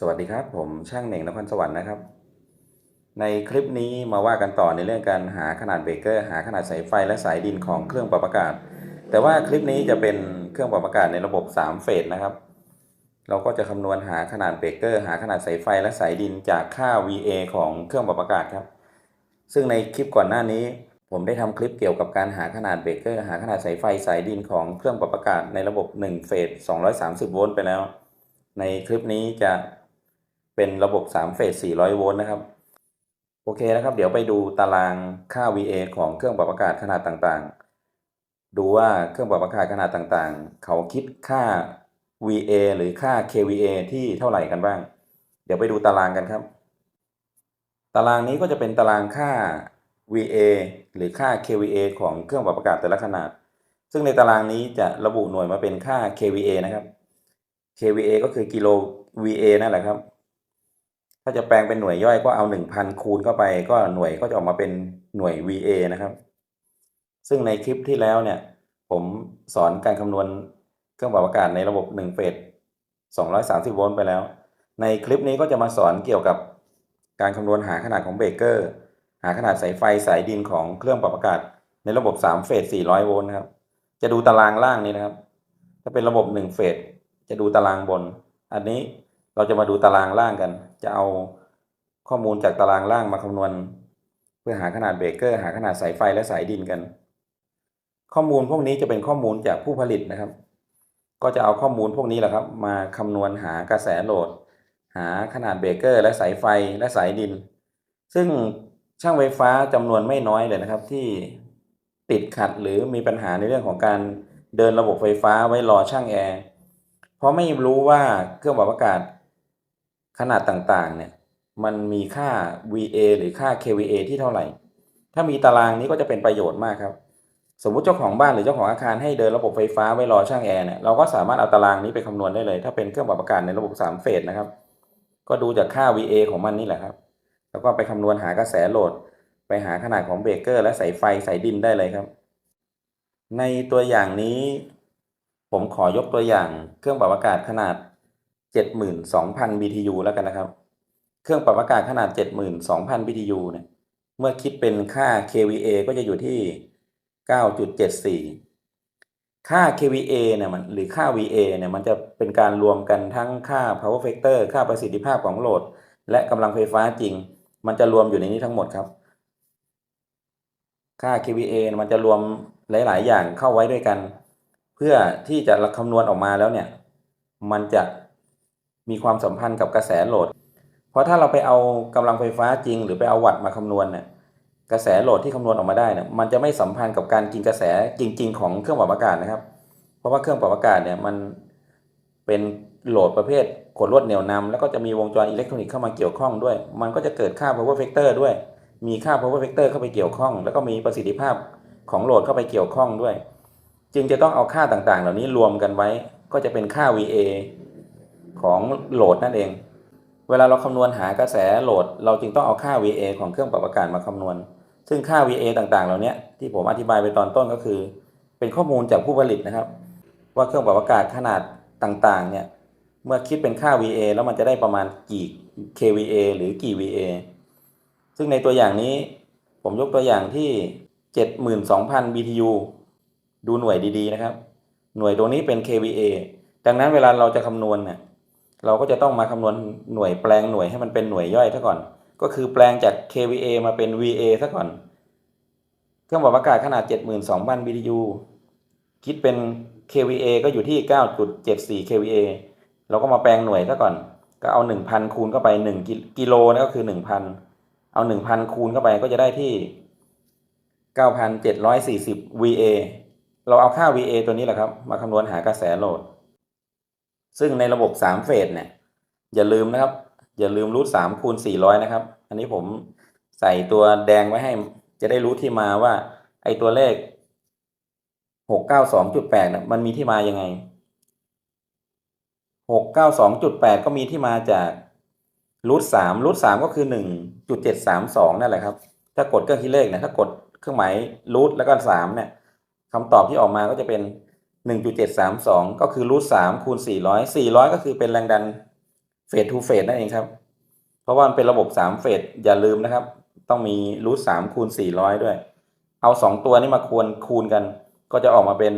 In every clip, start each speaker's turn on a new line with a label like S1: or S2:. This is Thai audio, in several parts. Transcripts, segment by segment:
S1: สวัสดีครับ ผมช่างเหน่งนครสวรรค์นะครับ ในคลิปนี้มาว่ากันต่อในเรื่องการหาขนาดเบรกเกอร์ หาขนาดสายไฟและสายดินของเครื่องปรับอากาศ แต่ว่าคลิปนี้จะเป็นเครื่องปรับอากาศในระบบ 3 เฟสนะครับ เราก็จะคำนวณหาขนาดเบรกเกอร์ หาขนาดสายไฟและสายดินจากค่า VA ของเครื่องปรับอากาศครับ ซึ่งในคลิปก่อนหน้านี้ ผมได้ทำคลิปเกี่ยวกับการหาขนาดเบรกเกอร์ หาขนาดสายไฟสายดินของเครื่องปรับอากาศในระบบ1เฟส230 โวลต์ไปแล้ว ในคลิปนี้จะ เป็นระบบ3เฟส400 โวลต์นะครับ โอเคนะครับ เดี๋ยวไปดูตารางค่า VA ของเครื่องปรับอากาศขนาดต่างๆ ดูว่าเครื่องปรับอากาศขนาดต่างๆ เขาคิดค่า VA หรือค่า kVA ที่เท่าไหร่กันบ้าง เดี๋ยวไปดูตารางกันครับ ตารางนี้ก็จะเป็นตารางค่า VA หรือค่า kVA ของเครื่องปรับอากาศแต่ละขนาด ซึ่งในตารางนี้จะระบุหน่วยมาเป็นค่า kVA นะครับ kVA ก็คือกิโล VA นั่นแหละครับ ถ้าจะแปลงเป็นหน่วยย่อยก็เอา 1,000 คูณเข้าไป ก็หน่วยก็จะออกมาเป็นหน่วย VA นะครับ ซึ่งในคลิปที่แล้วเนี่ย ผมสอนการคำนวณเครื่องปรับอากาศในระบบ1เฟส230 โวลต์ไปแล้ว ในคลิปนี้ก็จะมาสอนเกี่ยวกับการคำนวณหาขนาดของเบรกเกอร์ หาขนาดสายไฟสายดินของเครื่องปรับอากาศ ในระบบ3เฟส400 โวลต์นะครับ จะดูตารางล่างนี้นะครับ ถ้าเป็นระบบ1เฟสจะดูตารางบน อันนี้ เราจะมาดูตารางล่างกัน จะเอาข้อมูลจากตารางล่างมาคำนวณ เพื่อหาขนาดเบรกเกอร์หาขนาดสายไฟและสายดินกัน ข้อมูลพวกนี้จะเป็นข้อมูลจากผู้ผลิตนะครับ ก็จะเอาข้อมูลพวกนี้แหละครับ มาคำนวณหากระแสโหลด หาขนาดเบรกเกอร์และสายไฟและสายดิน ซึ่งช่างไฟฟ้าจำนวนไม่น้อยเลยนะครับ ที่ติดขัดหรือมีปัญหาในเรื่องของการเดินระบบไฟฟ้าไว้รอช่างแอร์เพราะไม่รู้ว่าเครื่องปรับอากาศ ขนาดต่างๆเนี่ยมันมีค่า VA หรือค่า kVA ที่เท่าไหร่ ถ้ามีตารางนี้ก็จะเป็นประโยชน์มากครับ สมมุติเจ้าของบ้านหรือเจ้าของอาคารให้เดินระบบไฟฟ้าไว้รอช่างแอร์เนี่ยเราก็สามารถเอาตารางนี้ไปคำนวณได้เลย ถ้าเป็นเครื่องปรับอากาศในระบบ3เฟสนะครับ ก็ดูจากค่า VA ของมันนี่แหละครับ แล้วก็ไปคำนวณหากระแสโหลด ไปหาขนาดของเบรกเกอร์และสายไฟสายดินได้เลยครับ ในตัวอย่างนี้ ผมขอยกตัวอย่างเครื่องปรับอากาศขนาด 72,000 BTU แล้วกันนะครับ เครื่องปรับอากาศขนาด 72,000 BTU เนี่ย เมื่อคิดเป็นค่า kVA ก็จะอยู่ที่ 9.74 ค่า kVA เนี่ยมันหรือค่า VA เนี่ยมันจะเป็นการรวมกันทั้งค่า power factor ค่าประสิทธิภาพของโหลด และกำลังไฟฟ้าจริง มันจะรวมอยู่ในนี้ทั้งหมดครับ ค่า kVA มันจะรวมหลาย ๆ อย่างเข้าไว้ด้วยกัน เพื่อที่จะคำนวณออกมาแล้วเนี่ย มันจะ มีความสัมพันธ์กับกระแสโหลด เพราะถ้าเราไปเอากำลังไฟฟ้าจริง หรือไปเอาวัตต์มาคำนวณเนี่ยกระแสโหลดที่คำนวณออกมาได้เนี่ยมันจะไม่สัมพันธ์กับการกินกระแสจริง ๆ ของเครื่องปรับอากาศนะครับ เพราะว่าเครื่องปรับอากาศเนี่ยมันเป็นโหลดประเภทขดลวดเหนี่ยวนำแล้วก็จะมีวงจรอิเล็กทรอนิกส์เข้ามาเกี่ยวข้องด้วย มันก็จะเกิดค่า power factor ด้วย มีค่า power factor เข้าไปเกี่ยวข้อง แล้วก็มีประสิทธิภาพของโหลดเข้าไปเกี่ยวข้องด้วย จึงจะต้องเอาค่าต่างๆ เหล่านี้รวมกันไว้ ก็จะเป็นค่า VA ของโหลดนั่นเอง เวลาเราคำนวณหากระแสโหลด เราจึงต้องเอาค่า VA ของเครื่องปรับอากาศมาคำนวณ ซึ่งค่า VA ต่างๆ เหล่านี้ที่ผมอธิบายไปตอนต้นก็คือ เป็นข้อมูลจากผู้ผลิตนะครับ ว่าเครื่องปรับอากาศขนาดต่างๆเนี่ยเมื่อคิดเป็นค่า VA แล้วมันจะได้ประมาณกี่ kVA หรือกี่ VA ซึ่งในตัวอย่างนี้ผมยกตัวอย่างที่ 72,000 BTU ดูหน่วยดีๆนะครับ หน่วยตรงนี้เป็น kVA ดังนั้นเวลาเราจะคำนวณเนี่ย เราก็จะต้องมาคำนวณหน่วยแปลงหน่วยให้มันเป็นหน่วยย่อยซะก่อน ก็คือแปลงจาก kVA มาเป็น VA ซะก่อน เครื่องปรับอากาศขนาด 72,000 BTU คิดเป็น kVA ก็อยู่ที่ 9.74 kVA เราก็มาแปลงหน่วยซะก่อน ก็เอา 1,000 คูณเข้าไป 1 กิโลนั่นก็คือ 1,000 เอา 1,000 คูณเข้าไปก็จะได้ที่ 9,740 VA เราเอาค่า VA ตัวนี้แหละครับ มาคำนวณหากระแสโหลด ซึ่งในระบบ3เฟสเนี่ย อย่าลืมนะครับ อย่าลืมรูท3คูณ400นะครับ อันนี้ผมใส่ตัวแดงไว้ให้จะได้รู้ที่มาว่า ไอตัวเลข692.8เนี่ยมันมีที่มายังไง692.8ก็มีที่มาจากรูท3รูท3ก็คือ1.732นั่นแหละครับ ถ้ากดเครื่องคิดเลขเนี่ยถ้ากดเครื่องหมายรูทแล้วก็3เนี่ยคำตอบที่ออกมาก็จะเป็น 1.732 ก็คือรูท3คูณ 400 400 ก็คือเป็นแรงดันเฟสทูเฟสนั่นเองครับ เพราะว่ามันเป็นระบบสามเฟสอย่าลืมนะครับ ต้องมีรูทสามคูณสี่ร้อยด้วย เอาสองตัวนี้มาคูณคูณกัน ก็จะออกมาเป็น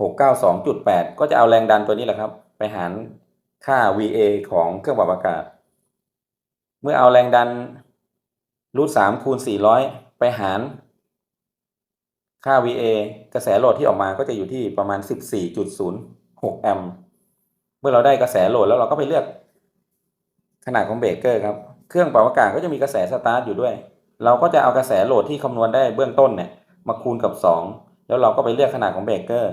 S1: หกเก้าสองจุดแปดก็จะเอาแรงดันตัวนี้แหละครับ ไปหารค่า VA ของเครื่องปรับอากาศ เมื่อเอาแรงดันรูทสามคูณสี่ร้อยไปหาร ค่า VA กระแสโหลดที่ออกมาก็จะอยู่ที่ประมาณ 14.06 แอมป์เมื่อเราได้กระแสโหลดแล้วเราก็ไปเลือกขนาดของเบรกเกอร์ครับ เครื่องปรับอากาศก็จะมีกระแสสตาร์ทอยู่ด้วย เราก็จะเอากระแสโหลดที่คำนวณได้เบื้องต้นเนี่ยมาคูณกับ 2 แล้วเราก็ไปเลือกขนาดของเบรกเกอร์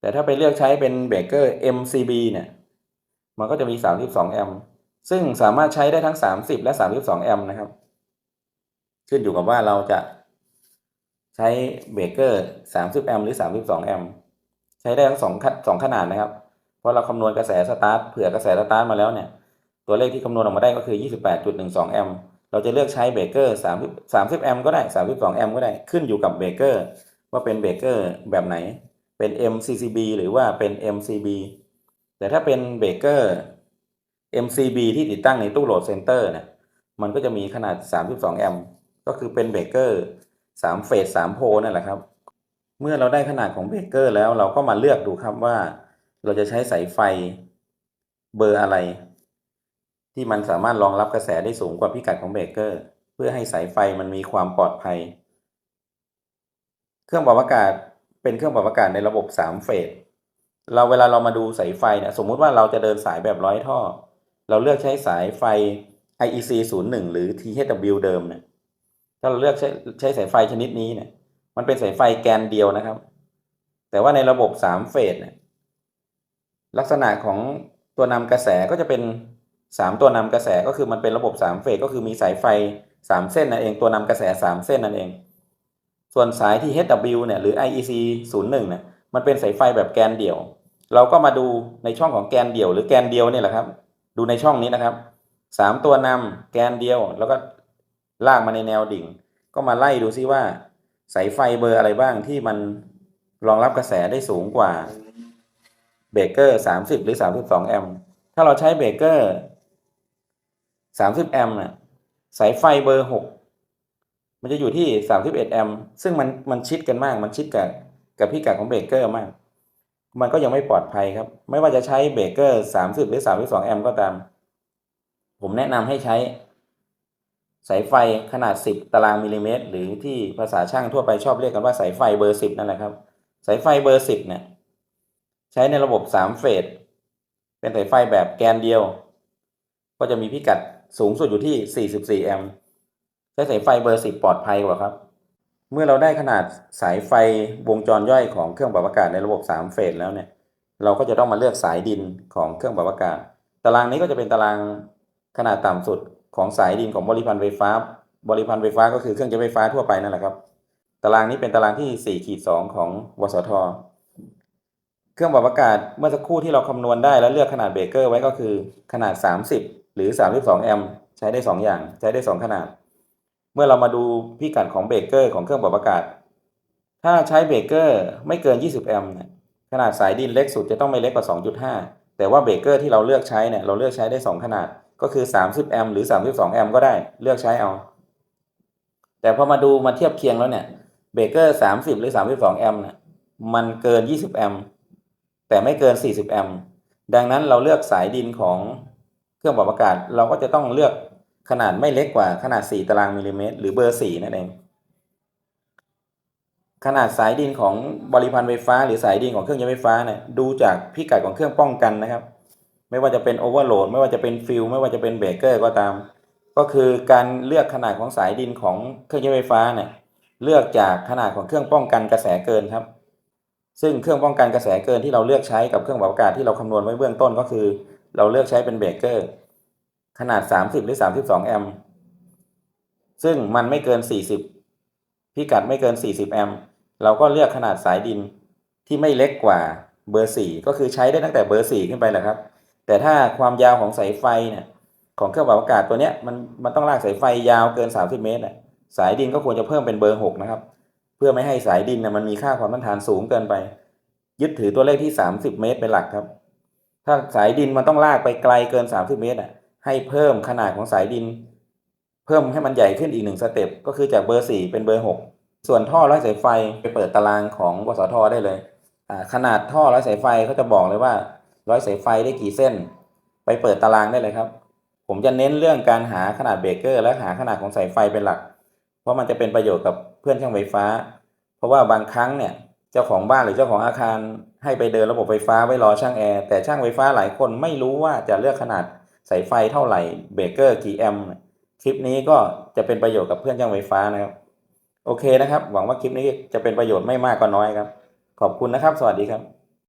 S1: แต่ถ้าไปเลือกใช้เป็นเบรกเกอร์ MCB เนี่ย มันก็จะมี 32 แอมป์ ซึ่งสามารถใช้ได้ทั้ง 30 และ 32 แอมป์นะครับ ขึ้นอยู่กับว่าเราจะ ใช้เบรกเกอร์30 แอมป์หรือ 32 แอมป์ใช้ได้ทั้งสองขสองขนาดนะครับ เพราะเราคำนวณกระแสสตาร์ทเผื่อกระแสสตาร์ทมาแล้วเนี่ย ตัวเลขที่คำนวณออกมาได้ก็คือ 28.12 แอมป์เราจะเลือกใช้เบรกเกอร์30 30 แอมป์ก็ได้ 32 แอมป์ก็ได้ขึ้นอยู่กับเบรกเกอร์ว่าเป็นเบรกเกอร์แบบไหน เป็น MCCB หรือว่าเป็น MCB แต่ถ้าเป็นเบรกเกอร์ MCB ที่ติดตั้งในตู้โหลดเซนเตอร์เนี่ยมันก็จะมีขนาด 32 แอมป์ก็คือเป็นเบรกเกอร์ 3เฟส3โพนั่นแหละครับ เมื่อเราได้ขนาดของเบรกเกอร์แล้วเราก็มาเลือกดูครับว่า เราจะใช้สายไฟเบอร์อะไร ที่มันสามารถรองรับกระแสได้สูงกว่าพิกัดของเบรกเกอร์ เพื่อให้สายไฟมันมีความปลอดภัย เครื่องปรับอากาศเป็นเครื่องปรับอากาศในระบบ3เฟสเราเวลาเรามาดูสายไฟเนี่ยสมมุติว่าเราจะเดินสายแบบร้อยท่อ เราเลือกใช้สายไฟ IEC 01 หรือ THW เดิมเนี่ย ถ้าเราเลือกใช้ใช้สายไฟชนิดนี้เนี่ย มันเป็นสายไฟแกนเดียวนะครับ แต่ว่าในระบบ3เฟสเนี่ยลักษณะของตัวนำกระแสก็จะเป็น3ตัวนำกระแสก็คือมันเป็นระบบ3เฟสก็คือมีสายไฟ3เส้นนั่นเองตัวนำกระแส3เส้นนั่นเอง ส่วนสายที่ HW เนี่ยหรือ IEC 01เนี่ยมันเป็นสายไฟแบบแกนเดี่ยว เราก็มาดูในช่องของแกนเดี่ยว หรือแกนเดียวเนี่ยแหละครับ ดูในช่องนี้นะครับสามตัวนำแกนเดียว แล้วก็ ลากมาในแนวดิ่ง ก็มาไล่ดูซิว่า สายไฟเบอร์อะไรบ้างที่มันรองรับกระแสได้สูงกว่าเบรกเกอร์สามสิบหรือสามสิบสองแอมป์ถ้าเราใช้เบรกเกอร์สามสิบแอมป์น่ะสายไฟเบอร์หกมันจะอยู่ที่สามสิบเอ็ดแอมป์ซึ่งมันมันชิดกันมาก มันชิดกับกับพิกัดของเบรกเกอร์มาก มันก็ยังไม่ปลอดภัยครับ ไม่ว่าจะใช้เบรกเกอร์สามสิบหรือสามสิบสองแอมป์ก็ตาม ผมแนะนำให้ใช้ สายไฟขนาด 10 ตารางมิลลิเมตร หรือที่ภาษาช่างทั่วไปชอบเรียกกันว่าสายไฟเบอร์ 10 นั่นแหละครับ สายไฟเบอร์ 10 เนี่ย ใช้ในระบบ 3 เฟส เป็นสายไฟแบบแกนเดียว ก็จะมีพิกัดสูงสุดอยู่ที่ 44 แอมป์ใช้สายไฟเบอร์ 10 ปลอดภัยกว่าครับ เมื่อเราได้ขนาดสายไฟวงจรย่อยของเครื่องปรับอากาศในระบบ 3 เฟสแล้วเนี่ย เราก็จะต้องมาเลือกสายดินของเครื่องปรับอากาศ ตารางนี้ก็จะเป็นตารางขนาดต่ำสุด ของสายดินของบริพันธ์ไฟฟ้า บริพันธ์ไฟฟ้าก็คือเครื่องใช้ไฟฟ้าทั่วไปนั่นแหละครับ ตารางนี้เป็นตารางที่4ขีด2ของวสท เครื่องปรับอากาศเมื่อสักครู่ที่เราคำนวณได้แล้วเลือกขนาดเบรกเกอร์ไว้ก็คือขนาด 30 หรือ 32 แอมป์ใช้ได้ 2 อย่างใช้ได้ 2 ขนาด เมื่อเรามาดูพิกัดของเบรกเกอร์ของเครื่องปรับอากาศ ถ้าใช้เบรกเกอร์ไม่เกิน 20 แอมป์ขนาดสายดินเล็กสุดจะต้องไม่เล็กกว่า 2.5 แต่ว่าเบรกเกอร์ที่เราเลือกใช้เนี่ยเราเลือกใช้ได้ 2 ขนาด ก็คือ 30 แอมป์หรือ 32 แอมป์ก็ได้เลือกใช้เอา แต่พอมาดูมาเทียบเคียงแล้วเนี่ยเบรกเกอร์ 30 หรือ 32 แอมป์เนี่ยมันเกิน 20 แอมป์แต่ไม่เกิน 40 แอมป์ดังนั้นเราเลือกสายดินของเครื่องปรับอากาศ เราก็จะต้องเลือกขนาดไม่เล็กกว่าขนาด 4 ตารางมิลลิเมตร หรือเบอร์ 4 นั่นเอง ขนาดสายดินของบริพันธ์ไฟฟ้า หรือสายดินของเครื่องใช้ไฟฟ้าเนี่ยดูจากพิกัดของเครื่องป้องกันนะครับ ไม่ว่าจะเป็นโอเวอร์โหลดไม่ว่าจะเป็นฟิลไม่ว่าจะเป็นเบรกเกอร์ก็ตาม ก็คือการเลือกขนาดของสายดินของเครื่องใช้ไฟฟ้าเนี่ยเลือกจากขนาดของเครื่องป้องกันกระแสเกินครับ ซึ่งเครื่องป้องกันกระแสเกินที่เราเลือกใช้กับเครื่องปรับอากาศที่เราคำนวณไว้เบื้องต้นก็คือ เราเลือกใช้เป็นเบรกเกอร์ขนาด 30 หรือ 32 แอมป์ซึ่งมันไม่เกิน 40 พิกัดไม่เกิน 40 แอมป์เราก็เลือกขนาดสายดินที่ไม่เล็กกว่าเบอร์ 4 ก็คือใช้ได้ตั้งแต่เบอร์ 4 ขึ้นไปแหละครับ แต่ถ้าความยาวของสายไฟเนี่ยของเครื่องปรับอากาศตัวเนี้ยมันมันต้องลากสายไฟยาวเกิน 30 เมตรน่ะสายดินก็ควรจะเพิ่มเป็นเบอร์ 6 นะครับ เพื่อไม่ให้สายดินน่ะมันมีค่าความต้านทานสูงเกินไป ยึดถือตัวเลขที่ 30 เมตรเป็นหลักครับ ถ้าสายดินมันต้องลากไปไกลเกิน 30 เมตรอะให้เพิ่มขนาดของสายดิน เพิ่มให้มันใหญ่ขึ้นอีกหนึ่งสเต็ปก็คือจากเบอร์สี่เป็นเบอร์หกส่วนท่อร้อยสายไฟไปเปิดตารางของวสทได้เลยขนาดท่อร้อยสายไฟเขาจะบอกเลยว่า ร้อยสายไฟได้กี่เส้น ไปเปิดตารางได้เลยครับ ผมจะเน้นเรื่องการหาขนาดเบรกเกอร์ และหาขนาดของสายไฟเป็นหลัก เพราะมันจะเป็นประโยชน์กับเพื่อนช่างไฟฟ้า เพราะว่าบางครั้งเนี่ยเจ้าของบ้านหรือเจ้าของอาคาร ให้ไปเดินระบบไฟฟ้าไว้รอช่างแอร์แต่ช่างไฟฟ้าหลายคนไม่รู้ว่าจะเลือกขนาดสายไฟเท่าไหร่เบรกเกอร์กี่แอมป์คลิปนี้ก็จะเป็นประโยชน์กับเพื่อนช่างไฟฟ้านะครับโอเคนะครับ หวังว่าคลิปนี้จะเป็นประโยชน์ไม่มากก็น้อยครับ ขอบคุณนะครับ สวัสดีครับ